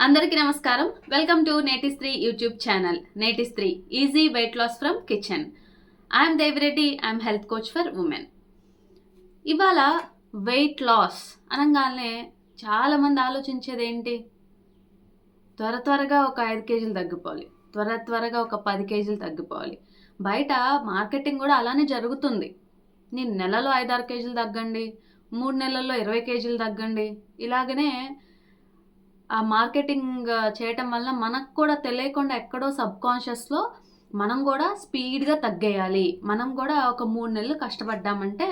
అందరికీ నమస్కారం. Welcome to నేటి స్త్రీ YouTube channel Neti Stree easy weight loss from kitchen I'm Devireddy I'm health coach for women ఇవాళ weight loss అనగానే చాలామంది ఆలోచించేది ఏంటి? త్వర త్వరగా ఒక ఐదు కేజీలు తగ్గిపోవాలి. త్వర త్వరగా ఒక పది కేజీలు తగ్గిపోవాలి. బయట మార్కెటింగ్ కూడా అలానే జరుగుతుంది. నేను నెలలో ఐదారు కేజీలు తగ్గండి మూడు నెలల్లో ఇరవై కేజీలు తగ్గండి ఇలాగనే ఆ మార్కెటింగ్ చేయటం వల్ల మనకు కూడా తెలియకుండా ఎక్కడో సబ్ కాన్షియస్లో మనం కూడా స్పీడ్గా తగ్గేయాలి. మనం కూడా ఒక మూడు నెలలు కష్టపడ్డామంటే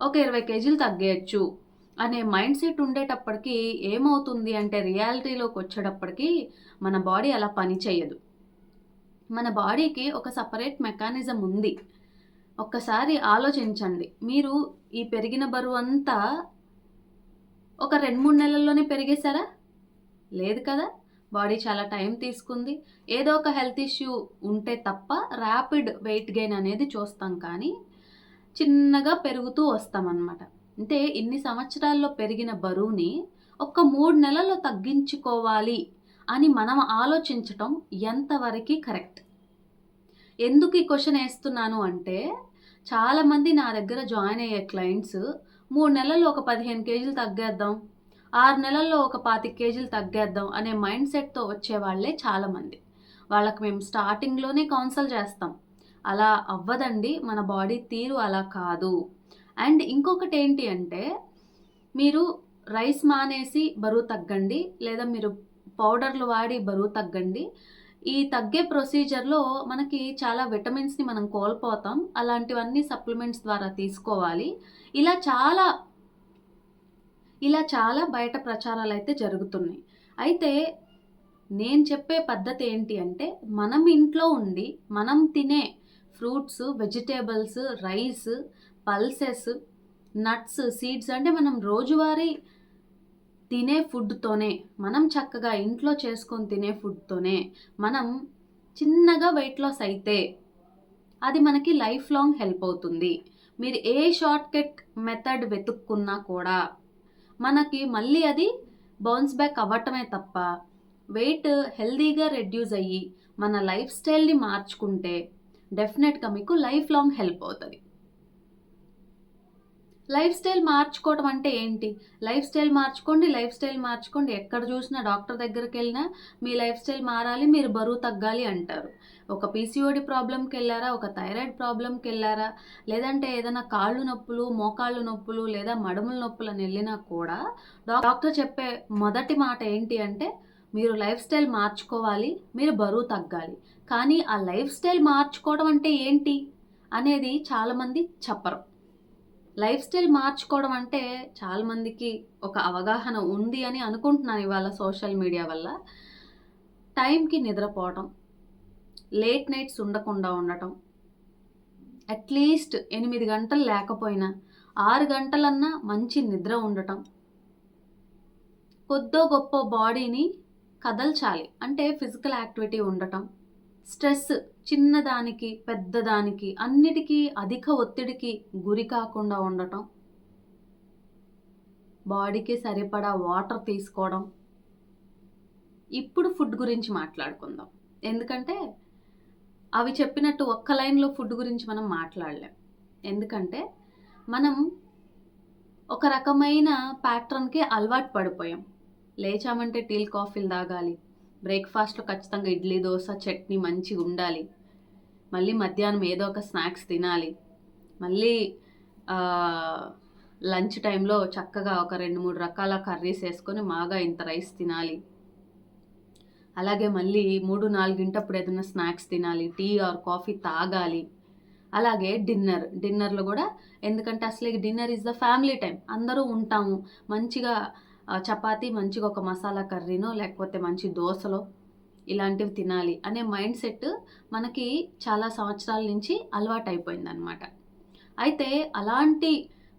ఒక ఇరవై కేజీలు తగ్గేయచ్చు అనే మైండ్ సెట్ ఉండేటప్పటికి ఏమవుతుంది అంటే రియాలిటీలోకి వచ్చేటప్పటికి మన బాడీ అలా పని చేయదు మన బాడీకి ఒక సపరేట్ మెకానిజం ఉంది. ఒక్కసారి ఆలోచించండి. మీరు ఈ పెరిగిన బరువు అంతా ఒక రెండు మూడు నెలల్లోనే పెరిగేశారా? లేదు కదా? బాడీ చాలా టైం తీసుకుంది. ఏదో ఒక హెల్త్ ఇష్యూ ఉంటే తప్ప ర్యాపిడ్ వెయిట్ గెయిన్ అనేది చూస్తాం కానీ చిన్నగా పెరుగుతూ వస్తామన్నమాట. అంటే ఇన్ని సంవత్సరాల్లో పెరిగిన బరువుని ఒక్క మూడు నెలల్లో తగ్గించుకోవాలి అని మనం ఆలోచించటం ఎంతవరకు కరెక్ట్? ఎందుకు ఈ క్వశ్చన్ వేస్తున్నాను అంటే చాలామంది నా దగ్గర జాయిన్ అయ్యే క్లయింట్స్ మూడు నెలల్లో ఒక పదిహేను కేజీలు తగ్గేద్దాం ఆరు నెలల్లో ఒక పాతిక కేజీలు తగ్గేద్దాం అనే మైండ్ సెట్తో వచ్చే వాళ్ళే చాలామంది. వాళ్ళకి మేము స్టార్టింగ్లోనే కౌన్సిల్ చేస్తాం. అలా అవ్వదండి మన బాడీ తీరు అలా కాదు. అండ్ ఇంకొకటి ఏంటి అంటే మీరు రైస్ మానేసి బరువు తగ్గండి లేదా మీరు పౌడర్లు వాడి బరువు తగ్గండి. ఈ తగ్గే ప్రొసీజర్లో మనకి చాలా విటమిన్స్ని మనం కోల్పోతాం. అలాంటివన్నీ సప్లిమెంట్స్ ద్వారా తీసుకోవాలి. ఇలా చాలా ఇలా చాలా బయట ప్రచారాలు అయితే జరుగుతున్నాయి. అయితే నేను చెప్పే పద్ధతి ఏంటి అంటే మనం ఇంట్లో ఉండి మనం తినే fruits vegetables rice pulses nuts seeds అంటే మనం రోజువారీ తినే ఫుడ్తోనే మనం చక్కగా ఇంట్లో చేసుకొని తినే ఫుడ్తోనే మనం చిన్నగా వెయిట్ లాస్ అయితే అది మనకి లైఫ్ లాంగ్ హెల్ప్ అవుతుంది. మీరు ఏ షార్ట్ కట్ మెథడ్ వెతుక్కున్నా కూడా మనకి మళ్ళీ అది బౌన్స్ బ్యాక్ అవ్వటమే తప్ప వెయిట్ హెల్దీగా రెడ్యూస్ అయ్యి మన లైఫ్ స్టైల్ని మార్చుకుంటే డెఫినెట్గా మీకు లైఫ్ లాంగ్ హెల్ప్ అవుతుంది. లైఫ్ స్టైల్ మార్చుకోవడం అంటే ఏంటి? లైఫ్ స్టైల్ మార్చుకోండి లైఫ్ స్టైల్ మార్చుకోండి. ఎక్కడ చూసినా డాక్టర్ దగ్గరికి వెళ్ళినా మీ లైఫ్ స్టైల్ మారాలి మీరు బరువు తగ్గాలి అంటారు. ఒక పీసీఓడి ప్రాబ్లంకి వెళ్ళారా? ఒక థైరాయిడ్ ప్రాబ్లంకి వెళ్ళారా? లేదంటే ఏదైనా కాళ్ళు నొప్పులు మోకాళ్ళు నొప్పులు లేదా మడుముల నొప్పులు అని వెళ్ళినా కూడా డాక్టర్ చెప్పే మొదటి మాట ఏంటి అంటే మీరు లైఫ్ స్టైల్ మార్చుకోవాలి మీరు బరువు తగ్గాలి. కానీ ఆ లైఫ్ స్టైల్ మార్చుకోవడం అంటే ఏంటి? అనేది చాలామంది చెప్పరు. లైఫ్ స్టైల్ మార్చుకోవడం అంటే చాలామందికి ఒక అవగాహన ఉంది అని అనుకుంటున్నాను ఇవాళ సోషల్ మీడియా వల్ల. టైంకి నిద్రపోవటం లేట్ నైట్స్ ఉండకుండా ఉండటం అట్లీస్ట్ ఎనిమిది గంటలు లేకపోయినా ఆరు గంటలన్నా మంచి నిద్ర ఉండటం కొద్దో గొప్ప బాడీని కదల్చాలి. అంటే ఫిజికల్ యాక్టివిటీ ఉండటం స్ట్రెస్ చిన్నదానికి పెద్దదానికి అన్నిటికీ అధిక ఒత్తిడికి గురి కాకుండా ఉండటం. బాడీకి సరిపడా వాటర్ తీసుకోవడం. ఇప్పుడు ఫుడ్ గురించి మాట్లాడుకుందాం. ఎందుకంటే అవి చెప్పినట్టు ఒక్క లైన్లో ఫుడ్ గురించి మనం మాట్లాడలేం. ఎందుకంటే మనం ఒక రకమైన ప్యాటర్న్కి అలవాటు పడిపోయాం. లేచామంటే టీల్ కాఫీలు తాగాలి. బ్రేక్ఫాస్ట్లో ఖచ్చితంగా ఇడ్లీ దోశ చట్నీ మంచిగా ఉండాలి. మళ్ళీ మధ్యాహ్నం ఏదో ఒక స్నాక్స్ తినాలి. మళ్ళీ లంచ్ టైంలో చక్కగా ఒక రెండు మూడు రకాల కర్రీస్ వేసుకొని మాగా ఇంత రైస్ తినాలి. అలాగే మళ్ళీ మూడు నాలుగింటప్పుడు ఏదైనా స్నాక్స్ తినాలి. టీ ఆర్ కాఫీ తాగాలి. అలాగే డిన్నర్. డిన్నర్లో కూడా ఎందుకంటే అసలు dinner is the family time. అందరూ ఉంటాము. మంచిగా చపాతీ మంచిగా ఒక మసాలా కర్రీనో లేకపోతే మంచి దోశలో ఇలాంటివి తినాలి అనే మైండ్ సెట్ మనకి చాలా సంవత్సరాల నుంచి అలవాటు అయిపోయిందనమాట అయితే అలాంటి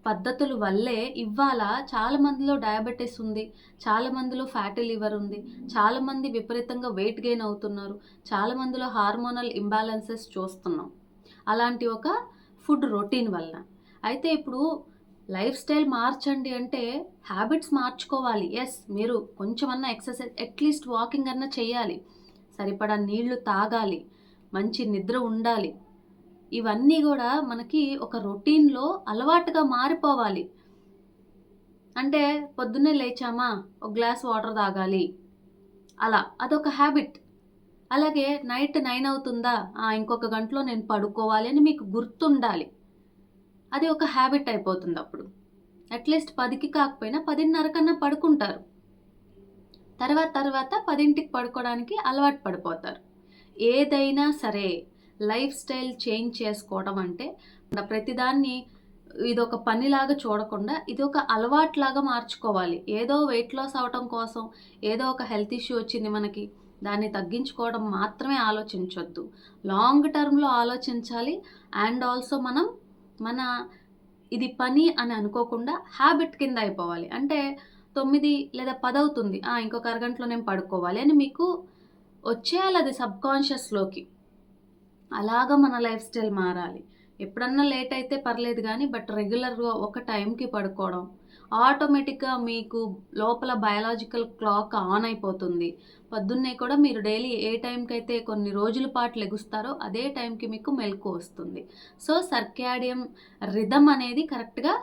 పద్ధతుల వల్లే ఇవాళ చాలా మందిలో డయాబెటీస్ ఉంది చాలా మందిలో ఫ్యాటీ లివర్ ఉంది చాలా మంది విపరీతంగా వెయిట్ గెయిన్ అవుతున్నారు చాలా మందిలో హార్మోనల్ ఇంబ్యాలెన్సెస్ చూస్తున్నాం. అలాంటి ఒక ఫుడ్ రొటీన్ వల్ల అయితే ఇప్పుడు లైఫ్ స్టైల్ మార్చండి అంటే హ్యాబిట్స్ మార్చుకోవాలి. ఎస్ మీరు కొంచెమన్నా ఎక్సర్సైజ్ అట్లీస్ట్ వాకింగ్ అన్నా చేయాలి. సరిపడా నీళ్ళు తాగాలి. మంచి నిద్ర ఉండాలి. ఇవన్నీ కూడా మనకి ఒక రొటీన్లో అలవాటుగా మారిపోవాలి. అంటే పొద్దున్నే లేచామా ఒక గ్లాస్ వాటర్ తాగాలి. అలా అదొక హ్యాబిట్. అలాగే నైట్ నైన్ అవుతుందా ఇంకొక గంటలో నేను పడుకోవాలి అని మీకు గుర్తుండాలి. అది ఒక హ్యాబిట్ అయిపోతుంది అప్పుడు. అట్లీస్ట్ పదికి కాకపోయినా పదిన్నర కన్నా పడుకుంటారు. తర్వాత తర్వాత పదింటికి పడుకోవడానికి అలవాటు పడిపోతారు. ఏదైనా సరే లైఫ్ స్టైల్ చేంజ్ చేసుకోవడం అంటే ప్రతిదాన్ని ఇది ఒక పనిలాగా చూడకుండా ఇది ఒక అలవాట్లాగా మార్చుకోవాలి. ఏదో వెయిట్ లాస్ అవటం కోసం ఏదో ఒక హెల్త్ ఇష్యూ వచ్చింది మనకి దాన్ని తగ్గించుకోవడం మాత్రమే ఆలోచించొద్దు. లాంగ్ టర్మ్లో ఆలోచించాలి. అండ్ ఆల్సో మనం మన ఇది పని అని అనుకోకుండా హ్యాబిట్ కింద అయిపోవాలి. అంటే తొమ్మిది లేదా పది అవుతుంది ఇంకొక అరగంటలో నేను పడుకోవాలి అని మీకు వచ్చేయాలి అది సబ్కాన్షియస్లోకి అలాగా మన లైఫ్ స్టైల్ మారాలి. ఎప్పుడన్నా లేట్ అయితే పర్లేదు కానీ బట్ రెగ్యులర్గా ఒక టైంకి పడుకోవడం ఆటోమేటిక్గా మీకు లోపల బయాలజికల్ క్లాక్ ఆన్ అయిపోతుంది. పొద్దున్నే కూడా మీరు డైలీ ఏ టైంకి అయితే కొన్ని రోజుల పాటు లెగుస్తారో అదే టైంకి మీకు మెలకు వస్తుంది. సో సర్కాడియం రిధమ్ అనేది కరెక్ట్గా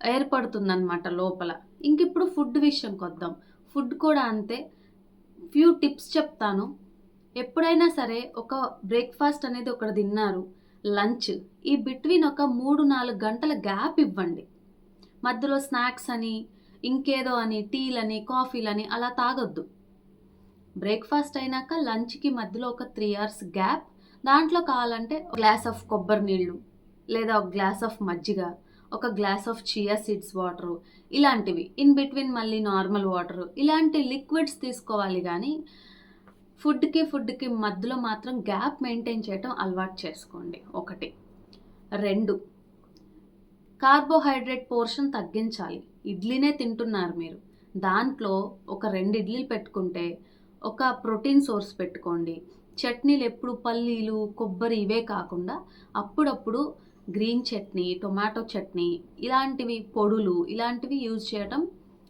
ఏర్పడుతుందన్నమాట లోపల. ఇంక ఇప్పుడు ఫుడ్ విషయంకి వద్దాం ఫుడ్ కూడా అంతే. ఫ్యూ టిప్స్ చెప్తాను. ఎప్పుడైనా సరే ఒక బ్రేక్ఫాస్ట్ అనేది ఒకటి తిన్నారు లంచ్. ఈ బిట్వీన్ ఒక మూడు నాలుగు గంటల గ్యాప్ ఇవ్వండి. మధ్యలో స్నాక్స్ అని ఇంకేదో అని టీలని కాఫీలని అలా తాగొద్దు. బ్రేక్ఫాస్ట్ అయినాక లంచ్కి మధ్యలో ఒక త్రీ అవర్స్ గ్యాప్ దాంట్లో కావాలంటే గ్లాస్ ఆఫ్ కొబ్బరి నీళ్ళు లేదా ఒక గ్లాస్ ఆఫ్ మజ్జిగ ఒక glass of chia seeds water ఇలాంటివి. ఇన్ బిట్వీన్ మళ్ళీ నార్మల్ వాటరు. ఇలాంటి లిక్విడ్స్ తీసుకోవాలి కానీ ఫుడ్కి ఫుడ్కి మధ్యలో మాత్రం గ్యాప్ మెయింటైన్ చేయటం అలవాటు చేసుకోండి. ఒకటి. రెండు. కార్బోహైడ్రేట్ పోర్షన్ తగ్గించాలి. ఇడ్లీనే తింటున్నారు మీరు. దాంట్లో ఒక రెండు ఇడ్లీలు పెట్టుకుంటే ఒక ప్రోటీన్ సోర్స్ పెట్టుకోండి. చట్నీలు ఎప్పుడు పల్లీలు కొబ్బరి ఇవే కాకుండా అప్పుడప్పుడు గ్రీన్ చట్నీ టొమాటో చట్నీ ఇలాంటివి పొడులు ఇలాంటివి యూజ్ చేయడం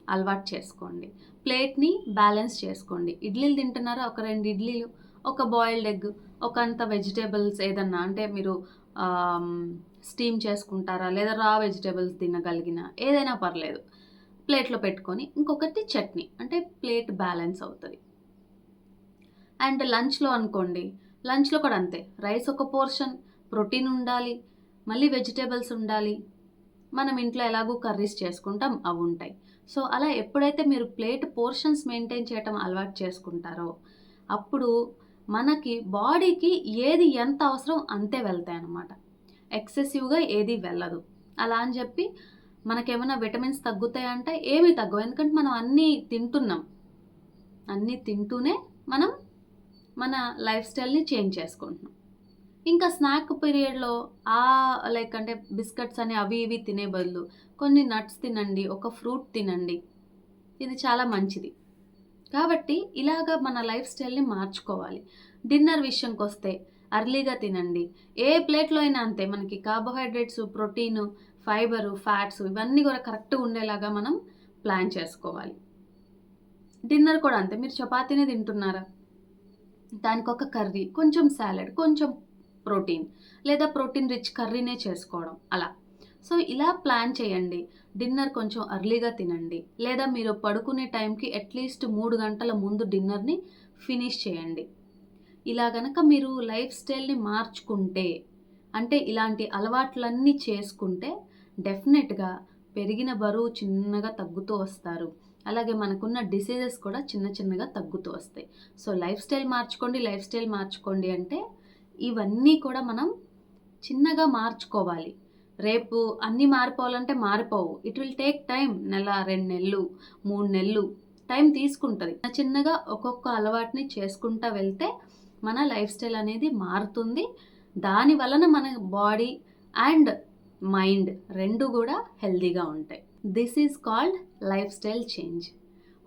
అలవాటు చేసుకోండి. ప్లేట్ని బ్యాలెన్స్ చేసుకోండి. ఇడ్లీలు తింటున్నారా? ఒక రెండు ఇడ్లీలు ఒక బాయిల్డ్ ఎగ్ ఒక అంత వెజిటేబుల్స్ ఏదన్నా అంటే మీరు స్టీమ్ చేసుకుంటారా లేదా రా వెజిటేబుల్స్ తినగలిగిన ఏదైనా పర్లేదు. ప్లేట్లో పెట్టుకొని ఇంకొకటి చట్నీ అంటే ప్లేట్ బ్యాలెన్స్ అవుతుంది. అండ్ లంచ్లో అనుకోండి లంచ్లో కూడా అంతే. రైస్ ఒక పోర్షన్ ప్రోటీన్ ఉండాలి మళ్ళీ వెజిటేబుల్స్ ఉండాలి. మనం ఇంట్లో ఎలాగూ కర్రీస్ చేసుకుంటాం అవి ఉంటాయి. సో అలా ఎప్పుడైతే మీరు ప్లేట్ పోర్షన్స్ మెయింటైన్ చేయటం అలవాటు చేసుకుంటారో అప్పుడు మనకి బాడీకి ఏది ఎంత అవసరం అంతే వెళ్తాయి అన్నమాట ఎక్సెసివ్గా ఏది వెళ్ళదు. అలా అని చెప్పి మనకేమైనా విటమిన్స్ తగ్గుతాయంటే ఏమీ తగ్గవు. ఎందుకంటే మనం అన్నీ తింటున్నాం. అన్నీ తింటూనే మనం మన లైఫ్ స్టైల్ని చేంజ్ చేసుకుంటున్నాం. ఇంకా స్నాక్ పీరియడ్లో ఆ లైక్ అంటే బిస్కెట్స్ అని అవి ఇవి తినే బదులు కొన్ని నట్స్ తినండి ఒక ఫ్రూట్ తినండి. ఇది చాలా మంచిది. కాబట్టి ఇలాగ మన లైఫ్ స్టైల్ని మార్చుకోవాలి. డిన్నర్ విషయంకి వస్తే అర్లీగా తినండి. ఏ ప్లేట్లో అయినా అంతే మనకి కార్బోహైడ్రేట్స్ ప్రోటీన్ ఫైబరు ఫ్యాట్స్ ఇవన్నీ కూడా కరెక్ట్గా ఉండేలాగా మనం ప్లాన్ చేసుకోవాలి. డిన్నర్ కూడా అంతే మీరు చపాతీనే తింటున్నారా? దానికి ఒక కర్రీ కొంచెం సాలెడ్ కొంచెం ప్రోటీన్ లేదా ప్రోటీన్ రిచ్ కర్రీనే చేసుకోవడం అలా. సో ఇలా ప్లాన్ చేయండి. డిన్నర్ కొంచెం అర్లీగా తినండి. లేదా మీరు పడుకునే టైంకి అట్లీస్ట్ మూడు గంటల ముందు డిన్నర్ని ఫినిష్ చేయండి. ఇలా గనక మీరు లైఫ్ స్టైల్ని మార్చుకుంటే అంటే ఇలాంటి అలవాట్లన్నీ చేసుకుంటే డెఫినెట్గా పెరిగిన బరువు చిన్నగా తగ్గుతూ వస్తారు. అలాగే మనకున్న డిసీజెస్ కూడా చిన్న చిన్నగా తగ్గుతూ వస్తాయి. సో లైఫ్ స్టైల్ మార్చుకోండి లైఫ్ స్టైల్ మార్చుకోండి అంటే ఇవన్నీ కూడా మనం చిన్నగా మార్చుకోవాలి. రేపు అన్నీ మారిపోవాలంటే మారిపోవు. ఇట్ విల్ టేక్ టైం నెల రెండు నెలలు మూడు నెలలు టైం తీసుకుంటుంది. చిన్నగా ఒక్కొక్క అలవాటుని చేసుకుంటా వెళ్తే మన లైఫ్ స్టైల్ అనేది మారుతుంది. దాని వలన మన బాడీ అండ్ మైండ్ రెండు కూడా హెల్దీగా ఉంటాయి. This is called lifestyle change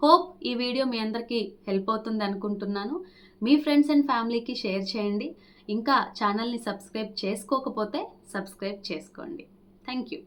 hope ఈ వీడియో మీ అందరికీ హెల్ప్ అవుతుంది అనుకుంటున్నాను. మీ ఫ్రెండ్స్ అండ్ ఫ్యామిలీకి షేర్ చేయండి. ఇంకా ఛానల్ని సబ్స్క్రైబ్ చేసుకోకపోతే సబ్స్క్రైబ్ చేసుకోండి. Thank you